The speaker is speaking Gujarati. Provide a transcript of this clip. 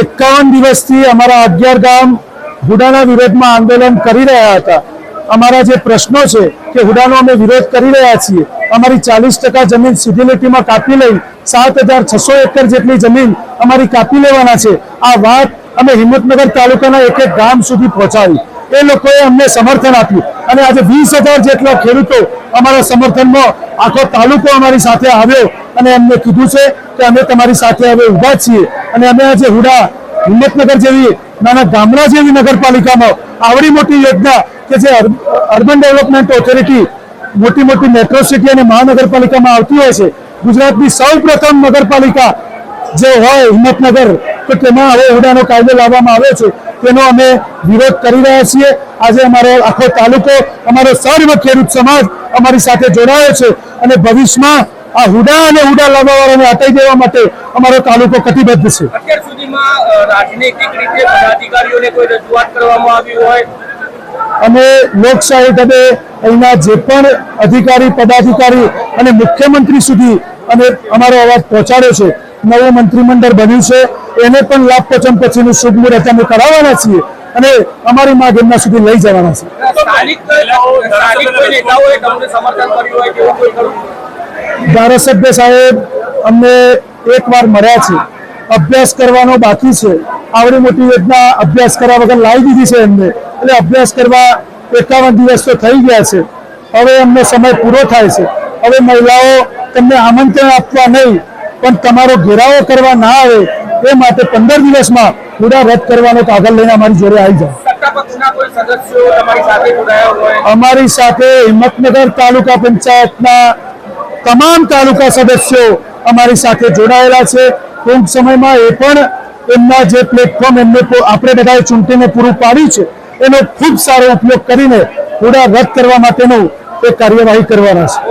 એકાવન દિવસથી અમારા અગિયાર ગામ હુડાના વિરોધમાં આંદોલન કરી રહ્યા હતા. અમારા જે પ્રશ્નો છે કે હુડાનો અમે વિરોધ કરી રહ્યા છીએ, અમારી ચાલીસ ટકા જમીન સીધી કાપી લઈ સાત હજાર છસો એકર જેટલી જમીન અમારી કાપી લેવાના છે. આ વાત અમે હિંમતનગર તાલુકાના એક એક ગામ સુધી પહોંચાડી. એ લોકોએ અમને સમર્થન આપ્યું. અને આજે વીસ હજાર જેટલા ખેડૂતો અમારા સમર્થનમાં આખો તાલુકો અમારી સાથે આવ્યો અને એમને કીધું છે કે અમે તમારી સાથે હવે ઊભા છીએ. અને અમે આજે હુડા હિંમતનગર જેવી, નાના ગામડા જેવી નગરપાલિકામાં આવડી મોટી યોજના કે જે અર્બ- અર્બન ડેવલપમેન્ટ ઓથોરિટી મોટી મોટી મેટ્રો સિટી અને મહાનગરપાલિકામાં આવતી હોય છે. ગુજરાતની સૌ પ્રથમ નગરપાલિકા જે હોય હિંમતનગર, તો તેમાં હવે હુડાનો કાયદો લાવવામાં આવ્યો છે. તેનો અમે વિરોધ કરી રહ્યા છીએ. આજે અમારો આખો તાલુકો, અમારો સર્વ ખેડૂત સમાજ અમારી સાથે જોડાયો છે અને ભવિષ્યમાં આ હુડા અને હુડા લાવવાવાળાને હટાઈ દેવા માટે અમારો તાલુકો કટિબદ્ધ છે. અત્યાર સુધીમાં રાજનૈતિક રીતે પદાધિકારીઓને કોઈ રજૂઆત કરવામાં આવી હોય અમે લોકશાહી ઢબે અહીંના જે પણ અધિકારી પદાધિકારી અને મુખ્યમંત્રી સુધી અમે અમારો અવાજ પહોંચાડ્યો છે નવું મંત્રીમંડળ બન્યું છે એને પણ લાભ પચમ પછીનું શુભ મુહૂર્ત અમે કરાવવાના છીએ અને અમારી માંગ એમના સુધી લઈ જવાના છે ધારાસભ્ય સાહેબ અમને એક વાર મળ્યા છે. અભ્યાસ કરવાનો બાકી છે. આવડી મોટી યોજના અભ્યાસ કર્યા વગર લાવી દીધી છે એમને. એટલે અભ્યાસ કરવા એકાવન દિવસ તો થઈ ગયા છે. હવે એમનો સમય પૂરો થાય છે. હવે મહિલાઓ તમને આમંત્રણ આપવા નહીં પણ તમારો ઘેરાવો કરવા ના આવે એ માટે પંદર દિવસમાં પૂરા રદ કરવાનો કાગળ લઈને અમારી જોડે આવી જાય અમારી સાથે હિંમતનગર તાલુકા પંચાયતના તમામ તાલુકા સદસ્યો અમારી સાથે જોડાયેલા છે. ટૂંક સમયમાં એ પણ એમના જે પ્લેટફોર્મ એમને આપણે બધાએ ચૂંટીને પૂરું પાડ્યું છે, એનો ખૂબ સારો ઉપયોગ કરીને થોડા રદ કરવા માટેનું એ કાર્યવાહી કરવાના છે.